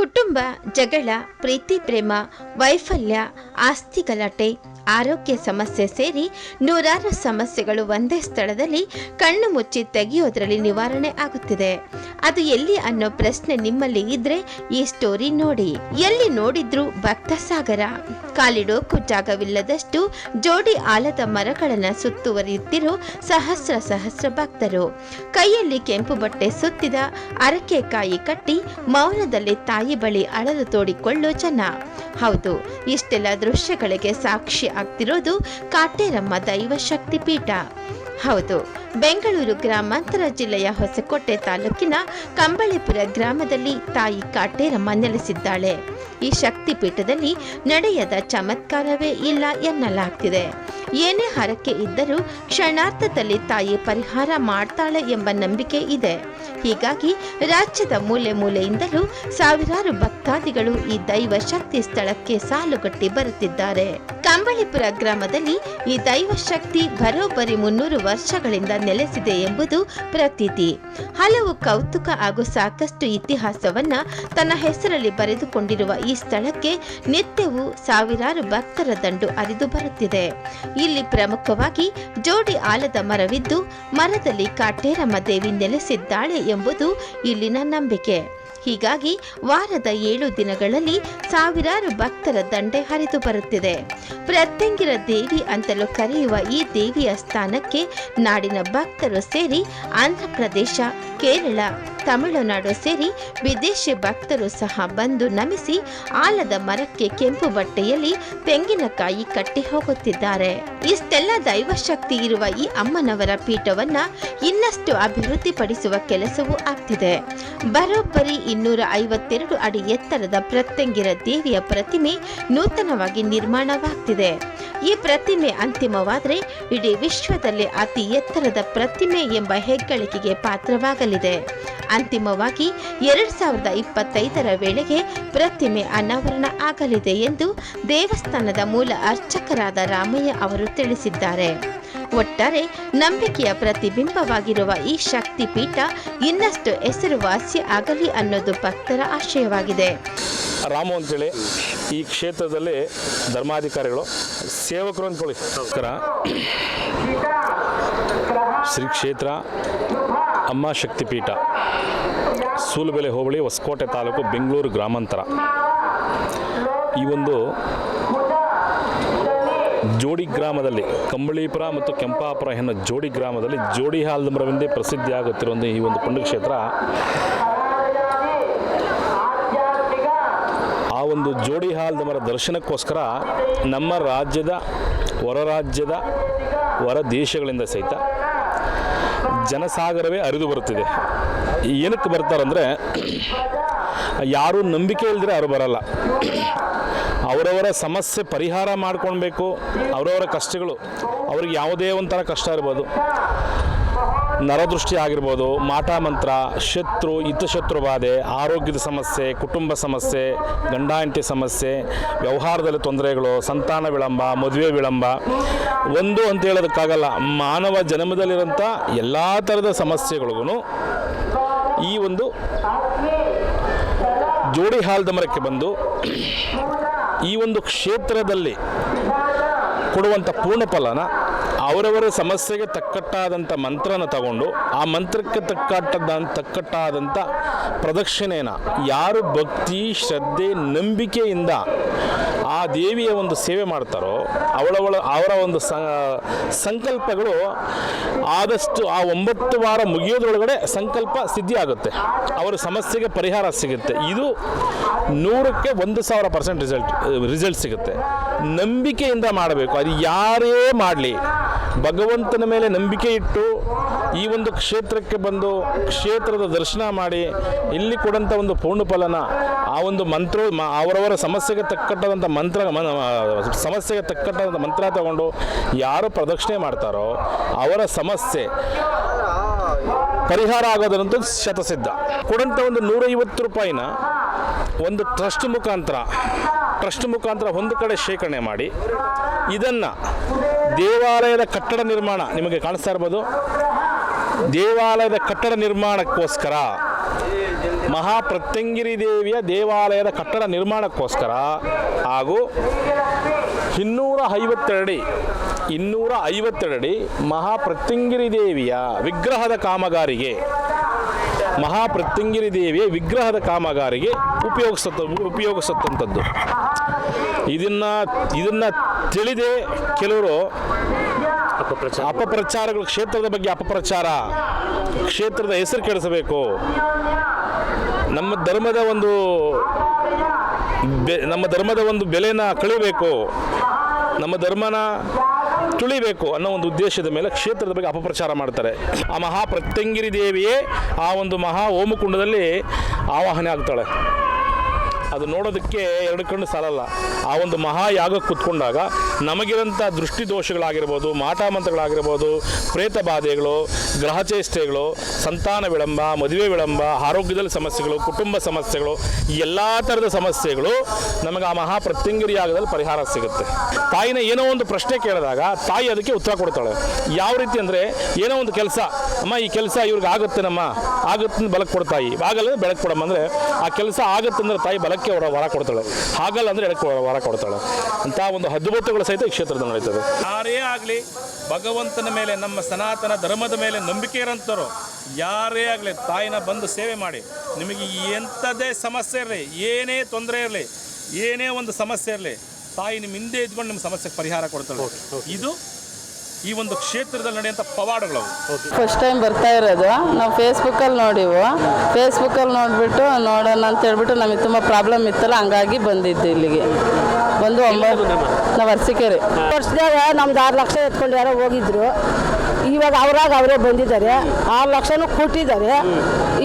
ಕುಟುಂಬ, ಜಗಳ, ಪ್ರೀತಿ, ಪ್ರೇಮ, ವೈಫಲ್ಯ, ಆಸ್ತಿ ಗಲಾಟೆ, ಆರೋಗ್ಯ ಸಮಸ್ಯೆ ಸೇರಿ ನೂರಾರು ಸಮಸ್ಯೆಗಳು ಒಂದೇ ಸ್ಥಳದಲ್ಲಿ ಕಣ್ಣು ಮುಚ್ಚಿ ತೆಗೆಯೋದ್ರಲ್ಲಿ ನಿವಾರಣೆ ಆಗುತ್ತಿದೆ. ಅದು ಎಲ್ಲಿ ಅನ್ನೋ ಪ್ರಶ್ನೆ ನಿಮ್ಮಲ್ಲಿ ಇದ್ರೆ ಈ ಸ್ಟೋರಿ ನೋಡಿ. ಎಲ್ಲಿ ನೋಡಿದ್ರು ಭಕ್ತ ಸಾಗರ. ಕಾಲಿಡೋಕು ಜಾಗವಿಲ್ಲದಷ್ಟು ಜೋಡಿ ಆಲದ ಮರಗಳನ್ನ ಸುತ್ತುವರಿಯುತ್ತಿರೋ ಸಹಸ್ರ ಸಹಸ್ರ ಭಕ್ತರು. ಕೈಯಲ್ಲಿ ಕೆಂಪು ಬಟ್ಟೆ ಸುತ್ತಿದ ಅರಕೆ ಕಾಯಿ ಕಟ್ಟಿ ಮೌನದಲ್ಲಿ ತಾಯಿ ಬಳಿ ಅಳಲು ತೋಡಿಕೊಳ್ಳೋ ಜನ. ಹೌದು, ಇಷ್ಟೆಲ್ಲ ದೃಶ್ಯಗಳಿಗೆ ಸಾಕ್ಷಿ ಆಗ್ತಿರೋದು ಕಾಟೇರಮ್ಮ ದೈವ ಶಕ್ತಿ ಪೀಠ ಹೌದು, ಬೆಂಗಳೂರು ಗ್ರಾಮಾಂತರ ಜಿಲ್ಲೆಯ ಹೊಸಕೋಟೆ ತಾಲೂಕಿನ ಕಂಬಳಿಪುರ ಗ್ರಾಮದಲ್ಲಿ ತಾಯಿ ಕಾಟೇರಮ್ಮ ನೆಲೆಸಿದ್ದಾಳೆ. ಈ ಶಕ್ತಿ ಪೀಠದಲ್ಲಿ ನಡೆಯದ ಚಮತ್ಕಾರವೇ ಇಲ್ಲ ಎನ್ನಲಾಗ್ತಿದೆ. ಏನೇ ಹರಕೆ ಇದ್ದರೂ ಕ್ಷಣಾರ್ಥದಲ್ಲಿ ತಾಯಿ ಪರಿಹಾರ ಮಾಡ್ತಾಳೆ ಎಂಬ ನಂಬಿಕೆ ಇದೆ. ಹೀಗಾಗಿ ರಾಜ್ಯದ ಮೂಲೆ ಮೂಲೆಯಿಂದಲೂ ಸಾವಿರಾರು ಭಕ್ತಾದಿಗಳು ಈ ದೈವ ಶಕ್ತಿ ಸ್ಥಳಕ್ಕೆ ಸಾಲುಗಟ್ಟಿ ಬರುತ್ತಿದ್ದಾರೆ. ಕಂಬಳಿಪುರ ಗ್ರಾಮದಲ್ಲಿ ಈ ದೈವ ಶಕ್ತಿ ಬರೋಬ್ಬರಿ ಮುನ್ನೂರು ವರ್ಷಗಳಿಂದ ನೆಲೆಸಿದೆ ಎಂಬುದು ಪ್ರತೀತಿ. ಹಲವು ಕೌತುಕ ಹಾಗೂ ಸಾಕಷ್ಟು ಇತಿಹಾಸವನ್ನ ತನ್ನ ಹೆಸರಲ್ಲಿ ಬರೆದುಕೊಂಡಿರುವ ಈ ಸ್ಥಳಕ್ಕೆ ನಿತ್ಯವೂ ಸಾವಿರಾರು ಭಕ್ತರ ದಂಡು ಅರಿದು ಬರುತ್ತಿದೆ. ಇಲ್ಲಿ ಪ್ರಮುಖವಾಗಿ ಜೋಡಿ ಆಲದ ಮರವಿದ್ದು, ಮರದಲ್ಲಿ ಕಾಟೇರಮ್ಮ ದೇವಿ ನೆಲೆಸಿದ್ದಾಳೆ ಎಂಬುದು ಇಲ್ಲಿನ ನಂಬಿಕೆ. ಹೀಗಾಗಿ ವಾರದ ಏಳು ದಿನಗಳಲ್ಲಿ ಸಾವಿರಾರು ಭಕ್ತರ ದಂಡೆ ಹರಿದು ಬರುತ್ತಿದೆ. ಪ್ರತ್ಯಂಗಿರ ದೇವಿ ಅಂತಲೂ ಕರೆಯುವ ಈ ದೇವಿಯ ಸ್ಥಾನಕ್ಕೆ ನಾಡಿನ ಭಕ್ತರು ಸೇರಿ ಆಂಧ್ರ ಪ್ರದೇಶ ಕೇರಳ, ತಮಿಳುನಾಡು ಸೇರಿ ವಿದೇಶಿ ಭಕ್ತರು ಸಹ ಬಂದು ನಮಿಸಿ ಆಲದ ಮರಕ್ಕೆ ಕೆಂಪು ಬಟ್ಟೆಯಲ್ಲಿ ತೆಂಗಿನಕಾಯಿ ಕಟ್ಟಿ ಹೋಗುತ್ತಿದ್ದಾರೆ. ಇಷ್ಟೆಲ್ಲ ದೈವಶಕ್ತಿ ಇರುವ ಈ ಅಮ್ಮನವರ ಪೀಠವನ್ನ ಇನ್ನಷ್ಟು ಅಭಿವೃದ್ಧಿಪಡಿಸುವ ಕೆಲಸವೂ ಆಗ್ತಿದೆ. ಬರೋಬ್ಬರಿ ಇನ್ನೂರ ಐವತ್ತೆರಡು ಅಡಿ ಎತ್ತರದ ಪ್ರತ್ಯಂಗಿರ ದೇವಿಯ ಪ್ರತಿಮೆ ನೂತನವಾಗಿ ನಿರ್ಮಾಣವಾಗ್ತಿದೆ. ಈ ಪ್ರತಿಮೆ ಅಂತಿಮವಾದರೆ ಇಡೀ ವಿಶ್ವದಲ್ಲಿ ಅತಿ ಎತ್ತರದ ಪ್ರತಿಮೆ ಎಂಬ ಹೆಗ್ಗಳಿಕೆಗೆ ಪಾತ್ರವಾಗಲಿದೆ ಅಂತಿಮವಾಗಿ ಎರಡ್ ಸಾವಿರದ ಇಪ್ಪತ್ತೈದರ ವೇಳೆಗೆ ಪ್ರತಿಮೆ ಅನಾವರಣ ಆಗಲಿದೆ ಎಂದು ದೇವಸ್ಥಾನದ ಮೂಲ ಅರ್ಚಕರಾದ ರಾಮಯ್ಯ ಅವರು ತಿಳಿಸಿದ್ದಾರೆ. ಒಟ್ಟಾರೆ ನಂಬಿಕೆಯ ಪ್ರತಿಬಿಂಬವಾಗಿರುವ ಈ ಶಕ್ತಿ ಪೀಠ ಇನ್ನಷ್ಟು ಹೆಸರುವಾಸಿ ಆಗಲಿ ಅನ್ನೋದು ಭಕ್ತರ ಆಶಯವಾಗಿದೆ. ರಾಮು ಅಂತೇಳಿ ಈ ಕ್ಷೇತ್ರದಲ್ಲಿ ಧರ್ಮಾಧಿಕಾರಿಗಳು ಸೇವಕರು ಅಂದ್ಕೊಳ್ಳಿ ನಮಸ್ಕಾರ ಶ್ರೀ ಕ್ಷೇತ್ರ ಅಮ್ಮ ಶಕ್ತಿಪೀಠ, ಸೂಲುಬೆಲೆ ಹೋಬಳಿ ಹೊಸಕೋಟೆ ತಾಲೂಕು ಬೆಂಗಳೂರು ಗ್ರಾಮಾಂತರ. ಈ ಒಂದು ಜೋಡಿ ಗ್ರಾಮದಲ್ಲಿ, ಕಂಬಳೀಪುರ ಮತ್ತು ಕೆಂಪಾಪುರ ಎನ್ನೋ ಜೋಡಿ ಗ್ರಾಮದಲ್ಲಿ ಜೋಡಿ ಹಾಲ್ದಮರವೆಂದೇ ಪ್ರಸಿದ್ಧಿಯಾಗುತ್ತಿರುವ ಈ ಒಂದು ಪುಣ್ಯಕ್ಷೇತ್ರ ಆ ಒಂದು ಜೋಡಿ ಹಾಲ್ದಮರ ದರ್ಶನಕ್ಕೋಸ್ಕರ ನಮ್ಮ ರಾಜ್ಯದ ಹೊರ ರಾಜ್ಯದ ಹೊರ ದೇಶಗಳಿಂದ ಸಹಿತ ಜನಸಾಗರವೇ ಹರಿದು ಬರುತ್ತಿದೆ. ಏನಕ್ಕೆ ಬರ್ತಾರಂದರೆ ಯಾರೂ ನಂಬಿಕೆ ಇಲ್ಲದ್ರೆ ಅವರು ಬರಲ್ಲ. ಅವರವರ ಸಮಸ್ಯೆ ಪರಿಹಾರ ಮಾಡ್ಕೊಳ್ಬೇಕು, ಅವರವರ ಕಷ್ಟಗಳು, ಅವ್ರಿಗೆ ಯಾವುದೇ ಒಂಥರ ಕಷ್ಟ ಇರ್ಬೋದು. ನರದೃಷ್ಟಿ ಆಗಿರ್ಬೋದು ಮಾಟ ಮಂತ್ರ, ಶತ್ರು ಹಿತಶತ್ರು ಬಾಧೆ ಆರೋಗ್ಯದ ಸಮಸ್ಯೆ, ಕುಟುಂಬ ಸಮಸ್ಯೆ, ಗಂಡ ಸಮಸ್ಯೆ, ವ್ಯವಹಾರದಲ್ಲಿ ತೊಂದರೆಗಳು, ಸಂತಾನ ವಿಳಂಬ, ಮದುವೆ ವಿಳಂಬ. ಒಂದು ಅಂತ ಹೇಳೋದಕ್ಕಾಗಲ್ಲ, ಮಾನವ ಜನ್ಮದಲ್ಲಿರೋಂಥ ಎಲ್ಲ ಥರದ ಸಮಸ್ಯೆಗಳಿಗೂ ಈ ಒಂದು ಜೋಡಿ ಹಾಲ್ದಮರಕ್ಕೆ ಬಂದು ಈ ಒಂದು ಕ್ಷೇತ್ರದಲ್ಲಿ ಕೊಡುವಂಥ ಪೂರ್ಣ ಫಲನ ಅವರವರ ಸಮಸ್ಯೆಗೆ ತಕ್ಕಟ್ಟಾದಂಥ ಮಂತ್ರನ ತಗೊಂಡು ಆ ಮಂತ್ರಕ್ಕೆ ತಕ್ಕಟ್ಟದ ತಕ್ಕಟ್ಟಾದಂಥ ಪ್ರದಕ್ಷಿಣೆನ ಯಾರು ಭಕ್ತಿ, ಶ್ರದ್ಧೆ, ನಂಬಿಕೆಯಿಂದ ಆ ದೇವಿಯ ಒಂದು ಸೇವೆ ಮಾಡ್ತಾರೋ, ಅವಳವಳ ಅವರ ಒಂದು ಸಂಕಲ್ಪಗಳು ಆದಷ್ಟು ಆ ಒಂಬತ್ತು ವಾರ ಮುಗಿಯೋದ್ರೊಳಗಡೆ ಸಂಕಲ್ಪ ಸಿದ್ಧಿ ಆಗುತ್ತೆ ಅವರ ಸಮಸ್ಯೆಗೆ ಪರಿಹಾರ ಸಿಗುತ್ತೆ. ಇದು ನೂರಕ್ಕೆ ಒಂದು ಸಾವಿರ ಪರ್ಸೆಂಟ್ ರಿಸಲ್ಟ್ ರಿಸಲ್ಟ್ ಸಿಗುತ್ತೆ. ನಂಬಿಕೆಯಿಂದ ಮಾಡಬೇಕು. ಅದು ಯಾರೇ ಮಾಡಲಿ ಭಗವಂತನ ಮೇಲೆ ನಂಬಿಕೆ ಇಟ್ಟು ಈ ಒಂದು ಕ್ಷೇತ್ರಕ್ಕೆ ಬಂದು ಕ್ಷೇತ್ರದ ದರ್ಶನ ಮಾಡಿ ಇಲ್ಲಿ ಕೊಡಂಥ ಒಂದು ಪೂರ್ಣ ಫಲನ ಆ ಒಂದು ಮಂತ್ರ ಅವರವರ ಸಮಸ್ಯೆಗೆ ತಕ್ಕಟ್ಟಾದಂಥ ಮಂತ್ರ ಸಮಸ್ಯೆಗೆ ತಕ್ಕಟ್ಟಾದಂಥ ಮಂತ್ರ ತಗೊಂಡು ಯಾರು ಪ್ರದಕ್ಷಿಣೆ ಮಾಡ್ತಾರೋ ಅವರ ಸಮಸ್ಯೆ ಪರಿಹಾರ ಆಗೋದಂತೂ ಶತಸಿದ್ಧ. ಕೊಡಂಥ ಒಂದು ನೂರೈವತ್ತು ರೂಪಾಯಿನ ಒಂದು ಟ್ರಸ್ಟ್ ಮುಖಾಂತರ ಟ್ರಸ್ಟ್ ಮುಖಾಂತರ ಒಂದು ಕಡೆ ಶೇಖರಣೆ ಮಾಡಿ ಇದನ್ನು ದೇವಾಲಯದ ಕಟ್ಟಡ ನಿರ್ಮಾಣ ನಿಮಗೆ ಕಾಣಿಸ್ತಾ ಇರ್ಬೋದು. ದೇವಾಲಯದ ಕಟ್ಟಡ ನಿರ್ಮಾಣಕ್ಕೋಸ್ಕರ ಮಹಾಪ್ರತ್ಯಂಗಿರಿ ದೇವಿಯ ದೇವಾಲಯದ ಕಟ್ಟಡ ನಿರ್ಮಾಣಕ್ಕೋಸ್ಕರ ಹಾಗೂ ಇನ್ನೂರ ಐವತ್ತೆರಡಿ ಇನ್ನೂರ ಐವತ್ತೆರಡಿ ಮಹಾಪ್ರತ್ಯಂಗಿರಿ ದೇವಿಯ ವಿಗ್ರಹದ ಕಾಮಗಾರಿಗೆ ಮಹಾಪ್ರತ್ಯಂಗಿರಿ ದೇವಿಯ ವಿಗ್ರಹದ ಕಾಮಗಾರಿಗೆ ಉಪಯೋಗಿಸತ್ತ ಉಪಯೋಗಿಸತ್ತಂಥದ್ದು. ಇದನ್ನ ಇದನ್ನ ತಿಳಿದೇ ಕೆಲವರು ಅಪಪ್ರಚಾರ. ಅಪಪ್ರಚಾರಗಳು ಕ್ಷೇತ್ರದ ಬಗ್ಗೆ ಅಪಪ್ರಚಾರ ಕ್ಷೇತ್ರದ ಹೆಸರು ಕೆಡಿಸಬೇಕು. ನಮ್ಮ ಧರ್ಮದ ಒಂದು ಬೆ- ನಮ್ಮ ಧರ್ಮದ ಒಂದು ಬೆಲೆನ ಕಳಿಬೇಕು ನಮ್ಮ ಧರ್ಮನ ತುಳಿಬೇಕು ಅನ್ನೋ ಒಂದು ಉದ್ದೇಶದ ಮೇಲೆ ಕ್ಷೇತ್ರದ ಬಗ್ಗೆ ಅಪಪ್ರಚಾರ ಮಾಡ್ತಾರೆ. ಆ ಮಹಾ ಪ್ರತ್ಯಂಗಿರಿ ದೇವಿಯೇ ಆ ಒಂದು ಮಹಾ ಓಮಕುಂಡದಲ್ಲಿ ಆವಾಹನೆ ಆಗ್ತಾಳೆ. ಅದು ನೋಡೋದಕ್ಕೆ ಎರಡು ಕಣ್ಣು ಸಾಲಲ್ಲ. ಆ ಒಂದು ಮಹಾಯಾಗ ಕೂತ್ಕೊಂಡಾಗ ನಮಗಿರೋಂಥ ದೃಷ್ಟಿ ದೋಷಗಳಾಗಿರ್ಬೋದು ಮಾಟಮಂತ್ರಗಳಾಗಿರ್ಬೋದು ಪ್ರೇತ ಬಾಧೆಗಳು ಗ್ರಹಚೇಷ್ಟೆಗಳು ಸಂತಾನ ವಿಳಂಬ, ಮದುವೆ ವಿಳಂಬ, ಆರೋಗ್ಯದಲ್ಲಿ ಸಮಸ್ಯೆಗಳು, ಕುಟುಂಬ ಸಮಸ್ಯೆಗಳು ಎಲ್ಲ ಥರದ ಸಮಸ್ಯೆಗಳು ನಮಗೆ ಆ ಮಹಾ ಯಾಗದಲ್ಲಿ ಪರಿಹಾರ ಸಿಗುತ್ತೆ. ತಾಯಿನ ಏನೋ ಒಂದು ಪ್ರಶ್ನೆ ಕೇಳಿದಾಗ ತಾಯಿ ಅದಕ್ಕೆ ಉತ್ತರ ಕೊಡ್ತಾಳೆ. ಯಾವ ರೀತಿ ಅಂದರೆ ಏನೋ ಒಂದು ಕೆಲಸ, ಅಮ್ಮ, ಈ ಕೆಲಸ ಇವ್ರಿಗೆ ಆಗುತ್ತೇನಮ್ಮ ಆಗುತ್ತೆ ಬಲಕ್ಕೆ ಕೊಡ್ತಾಯಿ ಆಗಲ್ಲ ಬೆಳಕು ಕೊಡಮ್ಮ. ಅಂದರೆ ಆ ಕೆಲಸ ಆಗುತ್ತಂದ್ರೆ ತಾಯಿ ಬಲಕ್ಕೆ ಅವರ ವರ ಕೊಡ್ತಾಳೆ. ಆಗಲ್ಲ ಅಂದರೆ ಎಡಕ್ಕೆ ವರ- ಕೊಡ್ತಾಳೆ. ಅಂತ ಒಂದು ಹದ್ದುಬತ್ತುಗಳು ಸಹಿತ ಈ ಕ್ಷೇತ್ರದ ನಡೀತದೆ ಯಾರೇ ಆಗಲಿ ಭಗವಂತನ ಮೇಲೆ, ನಮ್ಮ ಸನಾತನ ಧರ್ಮದ ಮೇಲೆ ನಂಬಿಕೆ ಇರೋಂಥವ್ರು ಯಾರೇ ಆಗಲಿ ತಾಯಿನ ಬಂದು ಸೇವೆ ಮಾಡಿ ನಿಮಗೆ ಎಂಥದ್ದೇ ಸಮಸ್ಯೆ ಇರಲಿ ಏನೇ ತೊಂದರೆ ಇರಲಿ ಏನೇ ಒಂದು ಸಮಸ್ಯೆ ಇರಲಿ ತಾಯಿ ನಿಮ್ಮ ಹಿಂದೆ ಇದ್ಕೊಂಡು ನಿಮ್ಮ ಸಮಸ್ಯೆಗೆ ಪರಿಹಾರ ಕೊಡ್ತಾಳೆ. ಇದು ಈ ಒಂದು ಕ್ಷೇತ್ರದಲ್ಲಿ ನಡೆಯುವಂಥ ಪವಾಡಗಳು. ಫಸ್ಟ್ ಟೈಮ್ ಬರ್ತಾ ಇರೋದು. ನಾವು ಫೇಸ್ಬುಕ್ಕಲ್ಲಿ ನೋಡಿವು. ಫೇಸ್ಬುಕ್ಕಲ್ಲಿ ನೋಡಿಬಿಟ್ಟು ನೋಡೋಣ ಅಂತ ಹೇಳ್ಬಿಟ್ಟು ನಮಗೆ ತುಂಬ ಪ್ರಾಬ್ಲಮ್ ಇತ್ತಲ್ಲ ಹಂಗಾಗಿ ಬಂದಿದ್ದು ಇಲ್ಲಿಗೆ. ಬಂದು ಒಂಬತ್ತು ನಾವು ಅರ್ಸಿಕೆರೆ ವರ್ಷದಾಗ ನಮ್ದು ಆರು ಲಕ್ಷ ಎತ್ಕೊಂಡು ಯಾರೋ ಹೋಗಿದ್ರು. ಇವಾಗ ಅವರಾಗ ಅವರೇ ಬಂದಿದ್ದಾರೆ. ಆರು ಲಕ್ಷನೂ ಕೊಟ್ಟಿದ್ದಾರೆ.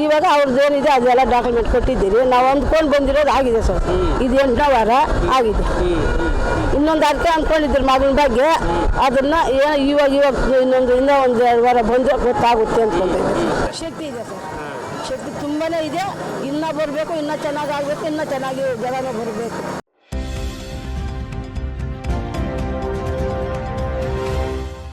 ಇವಾಗ ಅವ್ರದ್ದು ಏನಿದೆ ಅದೆಲ್ಲ ಡಾಕ್ಯುಮೆಂಟ್ ಕೊಟ್ಟಿದ್ದೀರಿ. ನಾವು ಅಂದ್ಕೊಂಡು ಬಂದಿರೋದು ಆಗಿದೆ ಸರ್. ಇದು ಎಂಟನೇ ವಾರ ಆಗಿದೆ. ಇನ್ನೊಂದು ಅರ್ಥ ಅಂದ್ಕೊಂಡಿದ್ರು ಮಗನ ಬಗ್ಗೆ. ಅದನ್ನ ಏನೋ ಇವಾಗ ಇವಾಗ ಇನ್ನೊಂದು, ಇನ್ನೂ ಒಂದು ಎರಡು ವಾರ ಬಂದರೆ ಗೊತ್ತಾಗುತ್ತೆ ಅಂದ್ಕೊಂಡಿದ್ದೆ ಶಕ್ತಿ ಇದೆ ಸರ್. ಶಕ್ತಿ ತುಂಬಾ ಇದೆ. ಇನ್ನೂ ಬರಬೇಕು, ಇನ್ನೂ ಚೆನ್ನಾಗಾಗಬೇಕು ಇನ್ನೂ ಚೆನ್ನಾಗಿ ಜನನೂ ಬರಬೇಕು.